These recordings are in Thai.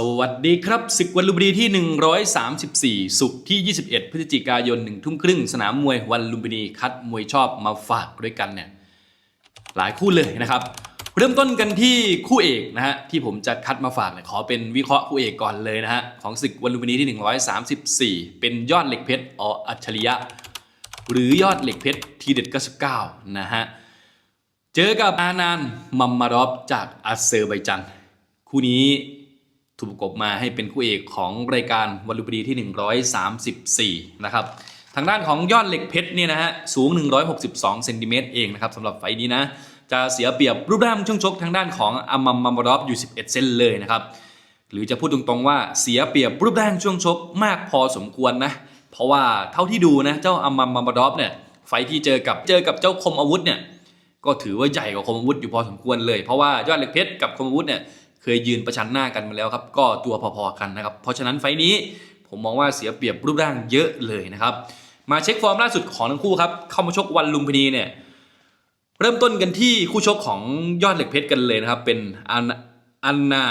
สวัสดีครับศึกวันลุมพินีที่ 134 สุขที่ 21 พฤศจิกายน1ทุ่มครึ่งสนามมวยวันลุมพินีคัดมวยชอบมาฝากด้วยกันเนี่ยหลายคู่เลยนะครับ เริ่มต้นกันที่คู่เอกนะฮะที่ผมจะคัดมาฝากเนี่ยขอเป็นวิเคราะห์คู่เอกก่อนเลยนะฮะของศึกวันลุมพินีที่ 134 เป็นยอดเหล็กเพชรออัจฉริยะ หรือยอดเหล็กเพชรทีเด็ด99นะฮะเจอกับอานันมัมมารอฟจากอาเซอร์ไบจันคู่นี้ ถูกประกบมาให้เป็นคู่เอกของรายการวันลุมพินีที่ 134 นะครับ ทางด้านของยอดเหล็กเพชรเนี่ยนะฮะสูง 162เซนติเมตรเองนะครับสำหรับไฟนี้นะ จะเสียเปรียบรูปร่างช่วงชกทางด้านของอามัมมัมมารอฟอยู่ 11 เซนเลยนะครับ หรือจะพูดตรงๆว่าเสียเปรียบรูปร่างช่วงชกมากพอสมควรนะ เพราะว่าเท่าที่ดูนะเจ้าอามัมมัมมารอฟเนี่ยไฟที่เจอกับเจอกับเจ้าคมอาวุธเนี่ยก็ถือว่าใหญ่กว่าคมอาวุธอยู่พอสมควรเลย เพราะว่ายอดเหล็กเพชรกับคมอาวุธเนี่ย เคยยืนประชันหน้ากันมาแล้วครับ ก็ตัวพอๆกันนะครับ เพราะฉะนั้นไฟนี้ผมมองว่าเสียเปรียบรูปร่างเยอะเลยนะครับ มาเช็คฟอร์มล่าสุดของทั้งคู่ครับ เข้ามาชกวันลุมพินีเนี่ยเริ่มต้นกันที่คู่ชกของยอดเหล็กเพชรกันเลยนะครับ เป็นอันอันนา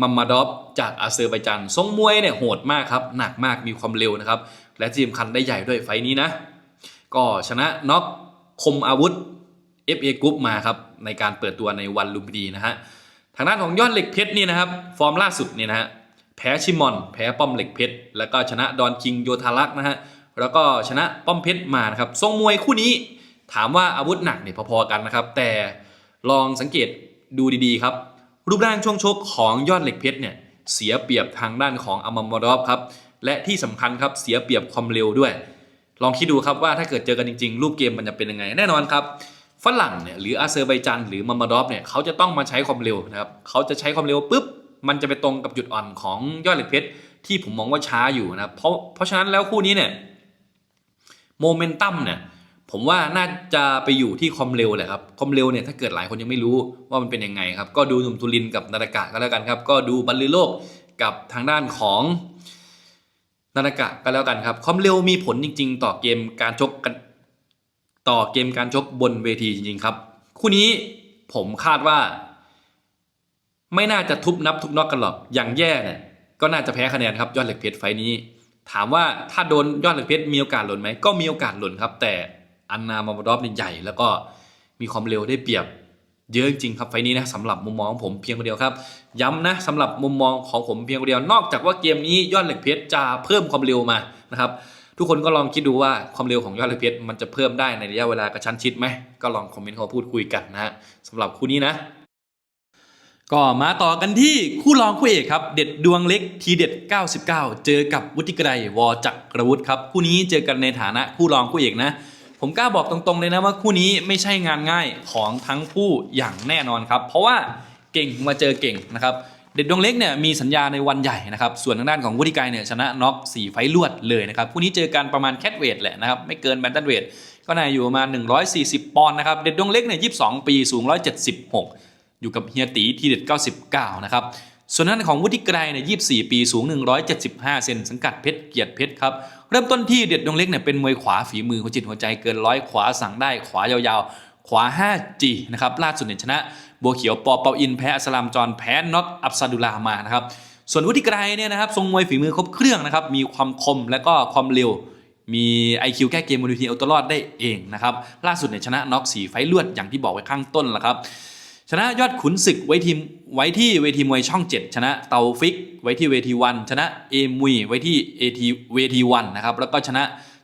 มัมมาดอฟจากอาเซอร์ไบจันทรงมวยเนี่ยโหดมากครับหนักมากมีความเร็วนะครับ และที่สำคัญได้ใหญ่ด้วยไฟนี้นะ ก็ชนะน็อกคมอาวุธ FA Group มาครับในการเปิดตัวในวันลุมพินีนะฮะ ทางด้านของยอดเหล็กเพชรนี่นะครับ ฟอร์มล่าสุดเนี่ยนะฮะแพ้ชิมอน แพ้ป้อมเหล็กเพชรแล้วก็ชนะดอนคิงโยธารักษ์นะฮะแล้วก็ชนะป้อมเพชรมานะครับทรงมวยคู่นี้ ถามว่าอาวุธหนักเนี่ยพอๆกันนะครับ แต่ลองสังเกตดูดีๆครับ รูปร่างช่วงชกของยอดเหล็กเพชรเนี่ยเสียเปรียบทางด้านของอามามอดอฟครับและที่สำคัญครับเสียเปรียบความเร็วด้วย ลองคิดดูครับว่าถ้าเกิดเจอกันจริง ๆ รูปเกมมันจะเป็นยังไง แน่นอนครับ ฝรั่งเนี่ยหรืออาเซอร์ไบจันหรือมัมมาดอฟเนี่ยเขาจะต้องมาใช้ความเร็วนะครับเขาจะใช้ความเร็วปุ๊บมันจะไปตรงกับจุดอ่อนของยอดเหล็กเพชรที่ผมมองว่าช้าอยู่นะเพราะเพราะฉะนั้นแล้วคู่นี้เนี่ยโมเมนตัมเนี่ยผมว่าน่าจะไปอยู่ที่ความเร็วแหละครับความเร็วเนี่ยถ้าเกิดหลายคนยังไม่รู้ว่ามันเป็นยังไงครับก็ดูหนุ่มทุลินกับนาฏกะก็แล้วกันครับก็ดูบรรลือโลกกับทางด้านของนานากะก็แล้วกันครับความเร็วมีผลจริง ๆ ต่อเกมการชกกัน ต่อเกมการชกบนเวทีจริงๆครับ คู่นี้ผมคาดว่า ไม่น่าจะทุบนับทุบน็อกกันหรอกอย่างแย่เนี่ยก็น่าจะแพ้คะแนนครับยอดเหล็กเพชรไฟนี้ ถามว่าถ้าโดนยอดเหล็กเพชรมีโอกาสหล่นไหมก็มีโอกาสหล่นครับ แต่อันนามามดอฟนี่ใหญ่ แล้วก็มีความเร็วได้เปรียบเยอะจริงครับไฟนี้นะสำหรับมุมมองของผมเพียงคนเดียวครับ ย้ำนะสำหรับมุมมองของผมเพียงคนเดียวนอกจากว่าเกมนี้ยอดเหล็กเพชรจะเพิ่มความเร็วมานะครับ ทุกคนก็ลองคิดดูว่าความเร็วของยอดล็กเพชรมันจะเพิ่มได้ในระยะเวลากระชั้นชิดไหมก็ลองคอมเมนต์เขามาพูดคุยกันนะฮะสำหรับคู่นี้นะก็มาต่อกันที่คู่รองคู่เอกครับ เด็ดดวงเล็กทีเด็ด 99 เจอกับวุฒิไกรวอจักรวุฒิครับคู่นี้เจอกันในฐานะคู่รองคู่เอกนะ ผมกล้าบอกตรงๆเลยนะว่าคู่นี้ไม่ใช่งานง่ายของทั้งคู่อย่างแน่นอนครับ เพราะว่าเก่งมาเจอเก่งนะครับ เด็ดดวงเล็กเนี่ยมีสัญญาในวันใหญ่นะครับ ส่วนทางด้านของวุฒิไกรเนี่ยชนะน็อก4ไฟล์รวดเลยนะครับคู่นี้เจอกันประมาณแคทเวทแหละนะครับไม่เกินแบนตันเวทก็น่าอยู่ประมาณ 140 ปอนด์นะครับ เด็ดดวงเล็กเนี่ย22 ปีสูง 176 อยู่กับเฮียตีทีเด็ด 99 นะครับ ส่วนทางด้านของวุฒิไกรเนี่ย24 ปีสูง 175 เซนสังกัดเพชรเกียรติเพชรครับ เริ่มต้นที่เด็ดดวงเล็กเนี่ยเป็นมวยขวาฝีมือหัวจิตหัวใจเกินร้อยขวาสั่งได้ขวายาวๆ ขวา 5G นะครับล่าสุดเนี่ยชนะ บัวเขียวปอเปาอินแพ้อัสลามจอนแพ้น็อกอับซาดุลามานะครับส่วนวุฒิไกรเนี่ยนะครับทรงมวยฝีมือครบเครื่องนะครับมีความคมและก็ความเร็วมี IQ แก้เกมบนเวทีเอาตัวรอดได้เองนะครับล่าสุดเนี่ยชนะน็อก4ไฟลวดอย่างที่บอกไว้ข้างต้นแล้วครับชนะยอดขุนศึกไว้ทีมไว้ที่เวทีมวยช่อง 7 ชนะเตาฟิก ไว้ที่เวทีวันชนะเอมุยไว้ที่เอทีเวทีวันนะครับแล้วก็ชนะ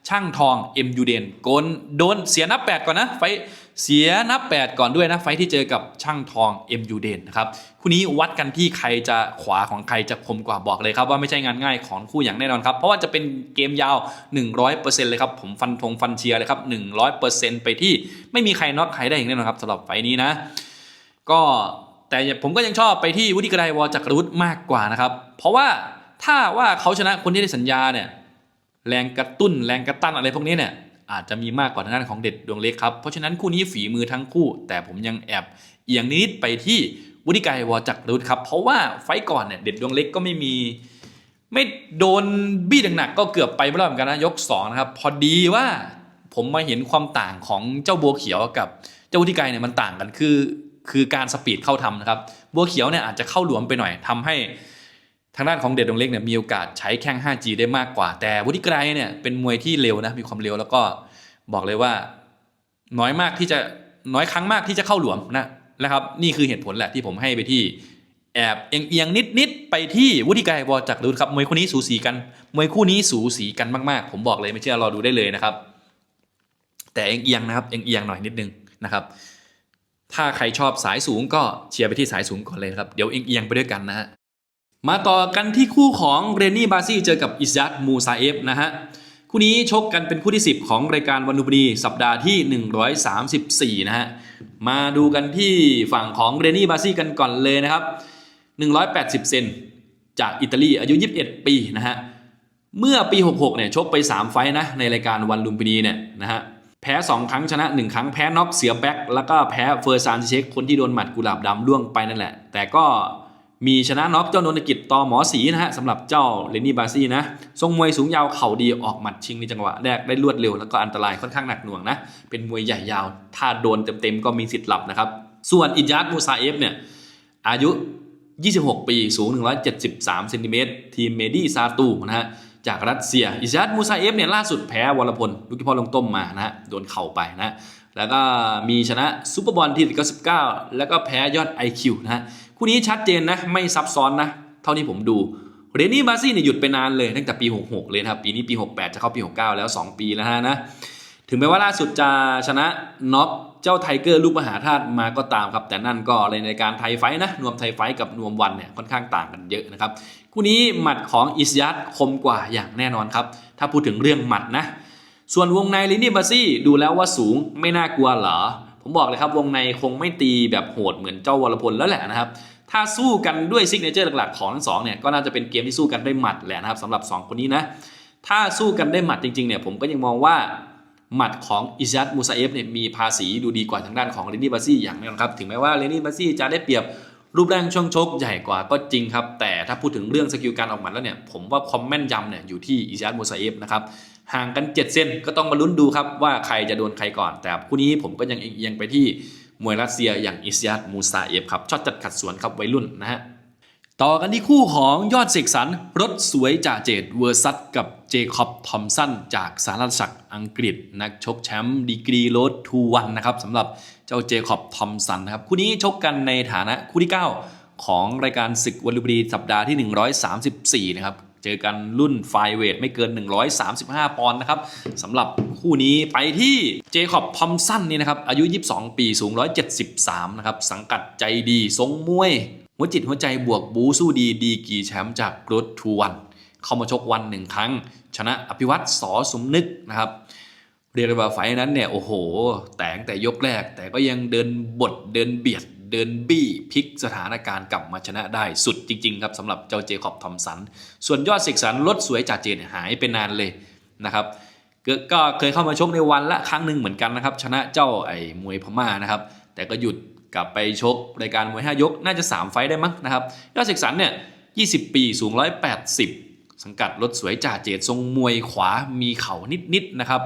ช่างทองเอ็มยูเดนโกนโดนเสียนับ 8 ก่อนนะไฟ เสียนับ 8 ก่อนด้วยนะไฟที่เจอกับช่างทองเอ็มยูเดนนะครับคู่นี้วัดกันที่ใครจะขวาของใครจะคมกว่าบอกเลยครับ ว่าไม่ใช่งานง่ายของคู่อย่างแน่นอนครับ เพราะว่าจะเป็นเกมยาว 100%เลยครับ ผมฟันธงฟันเชียร์เลยครับ 100%ไปที่ไม่มีใครน็อกใครได้อย่างแน่นอนครับสำหรับไฟนี้นะ ก็แต่ผมก็ยังชอบไปที่วุฒิกรไดวอจักรวุฒิมากกว่านะครับ เพราะว่าถ้าว่าเขาชนะคนที่ได้สัญญาเนี่ยแรงกระตุ้นแรงกระตั้นอะไรพวกนี้เนี่ย อาจจะมีมากกว่าทางด้านของเด็ดดวงเล็กครับ เพราะฉะนั้นคู่นี้ฝีมือทั้งคู่ แต่ผมยังแอบเอียงนิดไปที่วุฒิไกรวอจักรวุฒิครับเพราะว่าไฟก่อนเนี่ยเด็ดดวงเล็กก็ไม่มี ไม่โดนบี้หนักๆก็เกือบไปไม่รอดเหมือนกันนะยกสองนะครับพอดีว่าผมมาเห็นความต่างของเจ้าบัวเขียวกับเจ้าวุฒิไกรเนี่ยมันต่างกันคือคือการสปีดเข้าทำนะครับ บัวเขียวเนี่ยอาจจะเข้าหลวมไปหน่อยทำให้ ทางด้านของเดชดงเล็กเนี่ยมีโอกาสใช้แข้ง 5G ได้มากกว่า แต่วุฒิไกรเนี่ยเป็นมวยที่เร็วนะมีความเร็วแล้วก็บอกเลยว่า น้อยมากที่จะน้อยครั้งมากที่จะเข้าหลวมนะนะครับ นี่คือเหตุผลแหละที่ผมให้ไปที่แอบเอียงเอียงนิดนิดๆไปที่วุฒิไกรวอจักรรุครับมวยคู่นี้สูสีกันมวยคู่นี้สูสีกันมากๆ ผมบอกเลยไม่เชื่อรอดูได้เลยนะครับ แต่เอียงเอียงๆนะครับเอียงเอียงๆหน่อยนิดนึงนะครับ ถ้าใครชอบสายสูงก็เชียร์ไปที่สายสูงก่อนเลยครับเดี๋ยวอียงเอียงๆไปด้วยกันนะฮะ มาต่อกันที่คู่ของเรนนี่บาซี่เจอกับอิซยัดมูซาเอฟนะฮะคู่นี้ชกกันเป็นคู่ที่ 10 ของรายการวันลุมพินีสัปดาห์ที่ 134 นะฮะ มาดูกันที่ฝั่งของเรนนี่บาซี่กันก่อนเลยนะครับ 180 เซนจากอิตาลีอายุ 21 ปีนะฮะ เมื่อปี 66 เนี่ยชกไป 3 ไฟนะในรายการวันลุมพินีเนี่ยนะฮะ แพ้ 2 ครั้งชนะ 1 ครั้งแพ้น็อกเสียแบ็คแล้วก็แพ้เฟอร์ซานเช็คคนที่โดนหมัดกุหลาบดำล่วงไปนั่นแหละ แต่ก็ มีชนะน็อกเจ้านนทกิจต่อหมอสีนะฮะสำหรับเจ้าเลนนี่บาซี่นะทรงมวยสูงยาวเข่าดีออกหมัดชิงในจังหวะแรกได้รวดเร็วแล้วก็อันตรายค่อนข้างหนักหน่วงนะเป็นมวยใหญ่ยาว ถ้าโดนเต็มๆก็มีสิทธิ์หลับนะครับส่วนอิจาร์ดมูซาเอฟเนี่ยอายุ 26 ปีสูง 173เซนติเมตรทีมเมดี้ซาตูนะฮะจากรัสเซียอิจาร์ดมูซาเอฟเนี่ยล่าสุดแพ้วรพลลูกพ่อลงต้มมานะฮะโดนเข่าไปนะแล้วก็มีชนะซูเปอร์บอลที่ 99 แล้วก็แพ้ยอด IQ นะฮะ คู่นี้ชัดเจนนะไม่ซับซ้อนนะเท่าที่ผมดูเรนนี่บาซี่เนี่ยหยุดไปนานเลยตั้งแต่ปี 66 เลยนะครับปีนี้ปี 68 จะเข้าปี 69 แล้ว 2 ปีแล้วฮะนะถึงแม้ว่าล่าสุดจะชนะน็อกเจ้าไทเกอร์ลูกมหาธาตุมาก็ตามครับ แต่นั่นก็เลยในการไทยไฟท์นะนวมไทยไฟท์กับนวมวันเนี่ยค่อนข้างต่างกันเยอะนะครับคู่นี้หมัดของอิสยัดคมกว่าอย่างแน่นอนครับ ถ้าพูดถึงเรื่องหมัดนะ ส่วนวงในลินนี่บาซี่ดูแล้วว่าสูงไม่น่ากลัวเหรอ ผมบอกเลยครับวงในคงไม่ตีแบบโหดเหมือนเจ้าวรพลแล้วแหละนะครับถ้าสู้กันด้วยซิกเนเจอร์หลักๆของทั้งสองเนี่ยก็น่าจะเป็นเกมที่สู้กันด้วยหมัดแหละนะครับสำหรับสองคนนี้นะถ้าสู้กันได้หมัดจริงๆเนี่ยผมก็ยังมองว่าหมัดของอิซัดมูซาเอฟเนี่ยมีภาษีดูดีกว่าทางด้านของเรนนี่บาซี่อย่างแน่นอนครับถึงแม้ว่าเรนนี่บาซี่จะได้เปรียบรูปร่างช่วงชกใหญ่กว่าก็จริงครับ แต่ถ้าพูดถึงเรื่องสกิลการออกหมัดแล้วเนี่ยผมว่าความแม่นยำเนี่ยอยู่ที่อิซัดมูซาเอฟนะครับ ห่างกัน 7 เซนก็ต้องมาลุ้นดูครับว่าใครจะโดนใครก่อน แต่คู่นี้ผมก็ยังเอียงไปที่มวยรัสเซียอย่างอิซัดมูซาเอฟครับชอบจัดขัดสวนครับวัยรุ่นนะฮะต่อกันที่คู่ของยอดเสกสรรรถสวยจ่าเจดเวอร์ซัสกับเจคอบทอมสันจากสหรัฐศักดิ์อังกฤษ นักชกแชมป์ดีกรีโรดทูวันนะครับสำหรับเจ้าเจคอบทอมสันนะครับคู่นี้ชกกันในฐานะคู่ที่ 9 ของรายการศึกวันลุมพินีสัปดาห์ที่ 134 นะครับ เจอกันรุ่นไฟเวทไม่เกิน 135 ปอนด์นะครับสำหรับคู่นี้ไปที่เจคอบทอมสันนี่นะครับอายุ 22 ปีสูง 173 นะครับ สังกัดใจดีทรงมวย หัวจิตหัวใจบวกบูสู้ดีดีกีแชมป์จากกรดทูวัน เข้ามาชกวันหนึ่งครั้ง ชนะอภิวัตสอสมนึกนะครับเรียกได้ว่าไฟนั้นเนี่ยโอ้โห แต่งแต่ยกแรกแต่ก็ยังเดินบทเดินเบียด เดินบี้พลิกสถานการณ์กลับมาชนะได้สุดจริง ๆ ครับสำหรับเจ้าเจคอบทอมสัน ส่วนยอดเสกสรรลดสวยจ่าเจนหายไปนานเลยนะครับก็ก็เคยเข้ามาชกในวันละครั้งหนึ่งเหมือนกันนะครับ ชนะเจ้าไอ้มวยพม่านะครับ แต่ก็หยุดกลับไปชกรายการมวย5ยกน่าจะ 3 ไฟได้มั้งนะครับยอดเสกสรรเนี่ย20 ปีสูง 180 สังกัดรถสวยจ่าเจดทรงมวยขวามีเข่านิดๆนะครับ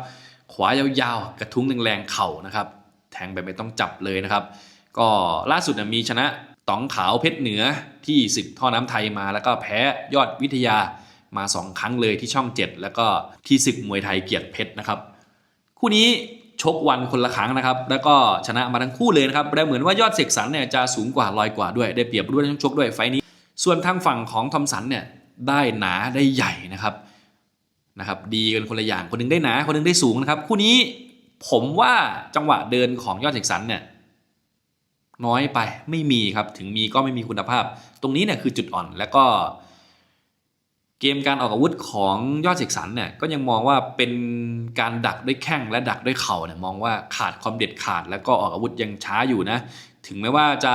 ขวายาวๆ กระทุ้งแรงๆเข่านะครับ แทงแบบไม่ต้องจับเลยนะครับ ก็ล่าสุดมีชนะต๋องขาวเพชรเหนือที่ศึกท่อน้ำไทยมา แล้วก็แพ้ยอดวิทยามา 2 ครั้งเลยที่ช่อง 7 แล้วก็ที่ศึกมวยไทยเกียรติเพชรนะครับ คู่นี้ชกวันคนละครั้งนะครับ แล้วก็ชนะมาทั้งคู่เลยนะครับแต่เหมือนว่ายอดเสกสรรเนี่ยจะสูงกว่าลอยกว่าด้วยได้เปรียบด้วยทั้งชกด้วยไฟนี้ ส่วนทางฝั่งของทอมสันเนี่ยได้หนาได้ใหญ่นะครับนะครับ ดีกันคนละอย่างคนหนึงได้หนาคนหนึงได้สูงนะครับ คู่นี้ผมว่าจังหวะเดินของยอดเสกสรรเนี่ย น้อยไปไม่มีครับถึงมีก็ไม่มีคุณภาพ ตรงนี้เนี่ยคือจุดอ่อนแล้วก็ เกมการออกอาวุธของยอดเสกสรรเนี่ยก็ยังมองว่าเป็นการดักด้วยแข้งและดักด้วยเข่าเนี่ยมองว่าขาดความเด็ดขาด แล้วก็ออกอาวุธยังช้าอยู่นะ ถึงแม้ว่าจะ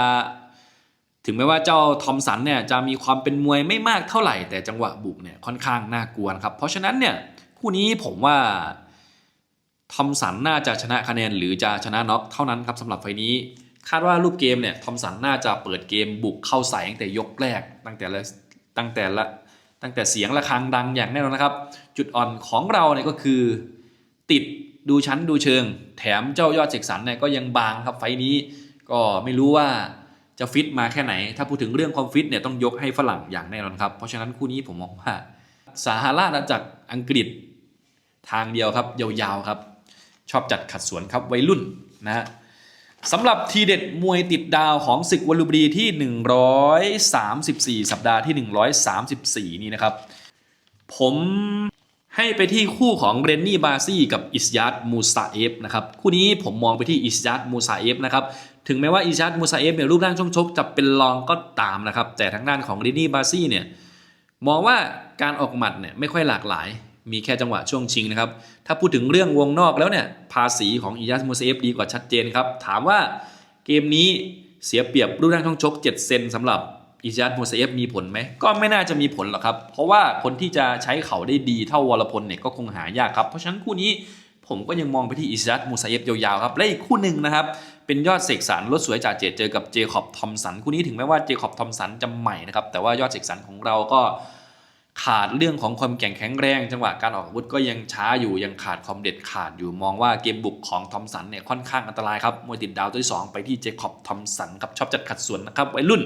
ถึงแม้ว่าเจ้าทอมสันเนี่ยจะมีความเป็นมวยไม่มากเท่าไหร่แต่จังหวะบุกเนี่ยค่อนข้างน่ากลัวครับเพราะฉะนั้นเนี่ยคู่นี้ผมว่าทอมสันน่าจะชนะคะแนนหรือจะชนะน็อกเท่านั้นครับสำหรับไฟล์นี้ คาดว่ารูปเกมเนี่ยทอมสันน่าจะเปิดเกมบุกเข้าใส่ตั้งแต่ยกแรกตั้งแต่ละตั้งแต่ละตั้งแต่เสียงระฆังดังอย่างแน่นอนนะครับ จุดอ่อนของเราเนี่ยก็คือ ติดดูชั้นดูเชิง แถมเจ้ายอดเสกสรรเนี่ยก็ยังบางครับไฟนี้ ก็ไม่รู้ว่าจะฟิตมาแค่ไหน ถ้าพูดถึงเรื่องความฟิตเนี่ยต้องยกให้ฝรั่งอย่างแน่นอนครับ เพราะฉะนั้นคู่นี้ผมมองว่าสหราชอาณาจักรอังกฤษทางเดียวครับยาวๆครับ ชอบจัดขัดสวนครับวัยรุ่นนะฮะ สำหรับทีเด็ดมวยติดดาวของศึกวันลุมพินีที่ 134 สัปดาห์ที่ 134 นี่นะครับ ผมให้ไปที่คู่ของเรนนี่บาซี่กับอิสยาดมูซาเอฟนะครับ คู่นี้ผมมองไปที่อิสยาดมูซาเอฟนะครับ ถึงแม้ว่าอิสยาดมูซาเอฟเนี่ยรูปร่างช่วงชกจะเป็นรองก็ตามนะครับ แต่ทางด้านของเรนนี่บาซี่เนี่ยมองว่าการออกหมัดเนี่ยไม่ค่อยหลากหลาย มีแค่จังหวะช่วงชิงนะครับ ถ้าพูดถึงเรื่องวงนอกแล้วเนี่ย ภาษีของอิยาดมูซาเอฟดีกว่าชัดเจนครับ ถามว่าเกมนี้เสียเปรียบรูปร่างช่วงชก 7 เซนสำหรับอิจาร์ดมูเซเอฟมีผลไหม ก็ไม่น่าจะมีผลหรอกครับ เพราะว่าคนที่จะใช้เข่าได้ดีเท่าวรพลเนี่ยก็คงหายากครับ เพราะฉะนั้นคู่นี้ผมก็ยังมองไปที่อิจาร์ดมูเซเอฟยาวๆครับ และอีกคู่หนึ่งนะครับ เป็นยอดเสกสรรรถสวยจากเจดเจอกับเจคอบทอมสันคู่นี้ถึงแม้ว่าเจคอบทอมสันจะใหม่นะครับ แต่ว่ายอดเสกสรรของเราก็ ขาดเรื่องของความแข็งแข็งแรง จังหวะการออกอาวุธก็ยังช้าอยู่ยังขาดความเด็ดขาดอยู่มองว่าเกมบุกของทอมสันเนี่ยค่อนข้างอันตรายครับมวยติดดาวตัวที่สองไปที่เจคอบทอมสันครับชอบจัดขัดสวนนะครับวัยรุ่น